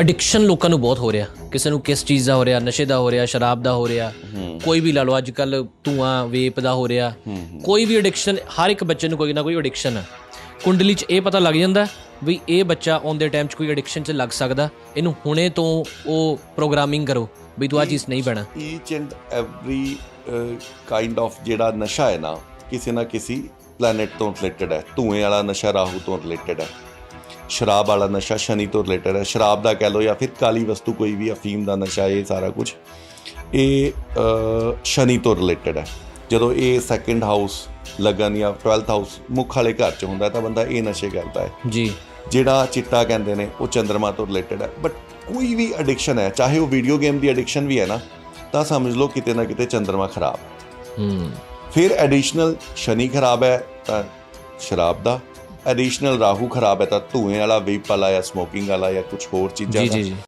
Addiction ਲੋਕਾਂ ਨੂੰ ਬਹੁਤ ਹੋ ਰਿਹਾ। ਕਿਸੇ ਨੂੰ ਕਿਸ ਚੀਜ਼ ਦਾ ਹੋ ਰਿਹਾ ਨਸ਼ੇ ਦਾ ਹੋ ਰਿਹਾ ਸ਼ਰਾਬ ਦਾ ਹੋ ਰਿਹਾ। ਕੋਈ ਵੀ ਲਾ ਲਓ ਅੱਜ ਕੱਲ ਧੂਆਂ ਵੇਪ ਦਾ ਹੋ ਰਿਹਾ। ਕੋਈ ਵੀ ਐਡਿਕਸ਼ਨ ਹਰ ਇੱਕ ਬੱਚੇ ਨੂੰ ਕੋਈ ਨਾ ਕੋਈ ਐਡਿਕਸ਼ਨ ਹੈ ਕੁੰਡਲੀ 'ਚ ਇਹ ਪਤਾ ਲੱਗ ਜਾਂਦਾ ਵੀ ਇਹ ਬੱਚਾ ਔਨ ਦੇ ਟਾਈਮ 'ਚ ਕੋਈ ਐਡਿਕਸ਼ਨ 'ਚ ਲੱਗ ਸਕਦਾ। ਇਹਨੂੰ ਹੁਣੇ ਤੋਂ ਉਹ ਪ੍ਰੋਗਰਾਮਿੰਗ ਕਰੋ ਵੀ ਤੂੰ ਆ ਚੀਜ਼ ਨਹੀਂ ਬਣਾ। Each and every kind of ਜਿਹੜਾ ਨਸ਼ਾ ਹੈ ਨਾ ਕਿਸੇ ਨਾ ਕਿਸੇ ਪਲੈਨਟ ਤੋਂ ਰਿਲੇਟਡ ਹੈ। ਧੂਏ ਵਾਲਾ ਨਸ਼ਾ ਰਾਹੂ ਤੋਂ ਰਿਲੇਟਡ ਹੈ। ਸ਼ਰਾਬ ਵਾਲਾ ਨਸ਼ਾ ਸ਼ਨੀ ਤੋਂ ਰਿਲੇਟਡ ਹੈ। ਸ਼ਰਾਬ ਦਾ ਕਹਿ ਲਓ ਜਾਂ ਫਿਰ ਕਾਲੀ ਵਸਤੂ ਕੋਈ ਵੀ ਅਫੀਮ ਦਾ ਨਸ਼ਾ ਇਹ ਸਾਰਾ ਕੁਝ ਇਹ ਸ਼ਨੀ ਤੋਂ ਰਿਲੇਟਡ ਹੈ। ਜਦੋਂ ਇਹ ਸੈਕੰਡ ਹਾਊਸ ਲੱਗਣ ਜਾਂ 12th ਹਾਊਸ ਮੁੱਖ ਵਾਲੇ ਘਰ ਚ ਹੁੰਦਾ ਤਾਂ ਬੰਦਾ ਇਹ ਨਸ਼ੇ ਕਰਦਾ ਹੈ। ਜੀ। ਜਿਹੜਾ ਚਿੱਟਾ ਕਹਿੰਦੇ ਨੇ ਉਹ ਚੰ드ਰਮਾ ਤੋਂ ਰਿਲੇਟਡ ਹੈ। ਬਟ ਕੋਈ ਵੀ ਐਡਿਕਸ਼ਨ ਹੈ ਚਾਹੇ ਉਹ ਵੀਡੀਓ ਗੇਮ ਦੀ ਐਡਿਕਸ਼ਨ ਵੀ ਹੈ ਨਾ ਤਾਂ ਸਮਝ ਲਓ ਕਿਤੇ ਨਾ ਕਿਤੇ ਚੰ드ਰਮਾ ਖਰਾਬ ਹੂੰ। ਫਿਰ ਐਡੀਸ਼ਨਲ ਸ਼ਨੀ ਖਰਾਬ ਹੈ ਤਾਂ ਸ਼ਰਾਬ ਦਾ ਐਡੀਸ਼ਨਲ ਰਾਹੂ ਖਰਾਬ ਹੈ ਤਾਂ ਧੂਏ ਵਾਲਾ ਵੇਪ ਵਾਲਾ ਜਾਂ ਸਮੋਕਿੰਗ ਵਾਲਾ ਜਾਂ ਕੁਝ ਹੋਰ ਚੀਜ਼ਾਂ ਜੀ ਜੀ।